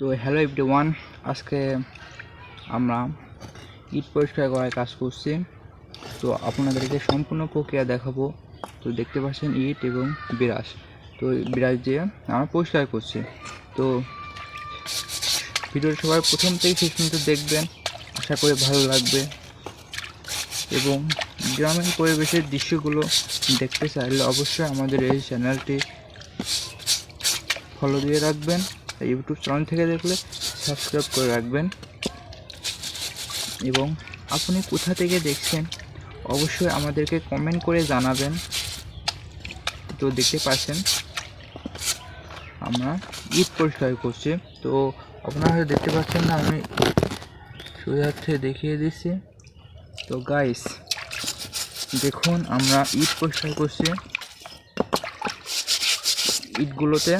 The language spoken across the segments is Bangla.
তো হ্যালো এভরি ওয়ান আজকে আমরা ইট পরিষ্কার করার কাজ করছি। তো আপনাদেরকে সম্পূর্ণ প্রক্রিয়া দেখাবো। তো দেখতে পাচ্ছেন ইট এবং বিরাস তো বিরাস দিয়ে আমরা পরিষ্কার করছি। তো ভিডিওটা সবাই প্রথম থেকে শেষ পর্যন্ত দেখবেন। আশা করি ভালো লাগবে। এবং গ্রামীণ পরিবেশের দৃশ্যগুলো দেখতে চাইলে অবশ্যই আমাদের এই চ্যানেলটি ফলো দিয়ে রাখবেন। ইউটিউব চ্যানেল থেকে দেখলে সাবস্ক্রাইব করে রাখবেন। এবং আপনি কোথা থেকে দেখছেন, অবশ্যই আমাদেরকে কমেন্ট করে জানাবেন। তো দেখতে পাচ্ছেন, আমরা ঈদ পরিষ্কার করছি। তো আপনারা দেখতে পাচ্ছেন না, আমি সোজার্থে দেখিয়ে দিচ্ছি। তো গাইস দেখুন আমরা ঈদ পরিষ্কার করছি। ইটগুলোতে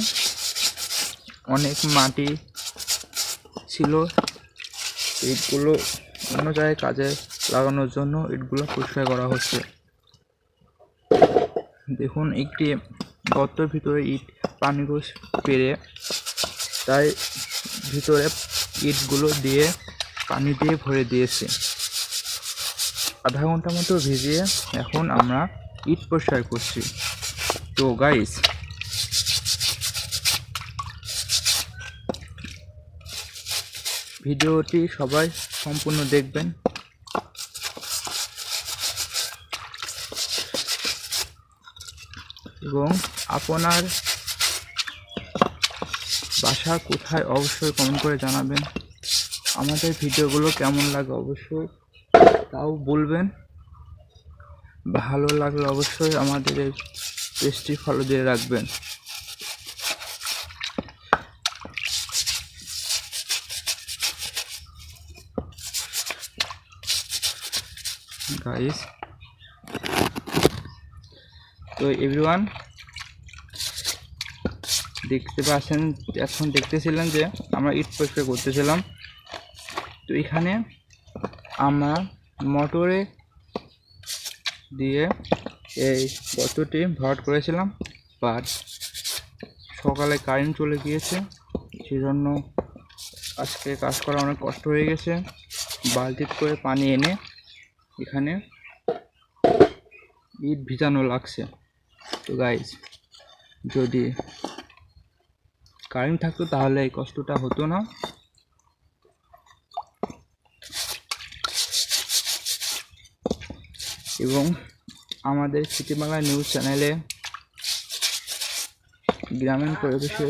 অনেক মাটি ছিল। ইটগুলো অন্য জায়গায় কাজে লাগানোর জন্য ইটগুলো পরিষ্কার করা হচ্ছে। দেখুন, একটি গর্তের ভিতরে ইট পানিগুলো পেরে তাই ভিতরে ইটগুলো দিয়ে পানি দিয়ে ভরে দিয়েছে। আধা ঘণ্টা মতো ভিজিয়ে এখন আমরা ইট পরিষ্কার করছি। তো গাইস ভিডিওটি সবাই সম্পূর্ণ দেখবেন। এবং আপনার বাসা কোথায় অবশ্যই কমেন্ট করে জানাবেন। আমাদের ভিডিওগুলো কেমন লাগে অবশ্যই তাও বলবেন। ভালো লাগলে অবশ্যই আমাদের পেজটি ফলো দিয়ে রাখবেন। গাইস তো এভরিওয়ান দেখতে পাচ্ছেন, এখন দেখতেছিলেন যে আমরা ইট পরিষ্কার করতেছিলাম। তো এখানে আমরা মোটরে দিয়ে এই গর্তটি ভরাট করেছিলাম বাট সকালে কারেন্ট চলে গিয়েছে, সেজন্য আজকে কাজ করা অনেক কষ্ট হয়ে গেছে। বালতিতে করে পানি এনে এখানে ইট ভিজানো লাগছে। তো গাইজ যদি কারেন্ট থাকতো তাহলে এই কষ্টটা হতো না। এবং আমাদের সিটিবাংলা নিউজ চ্যানেলে গ্রামীণ পরিবেশে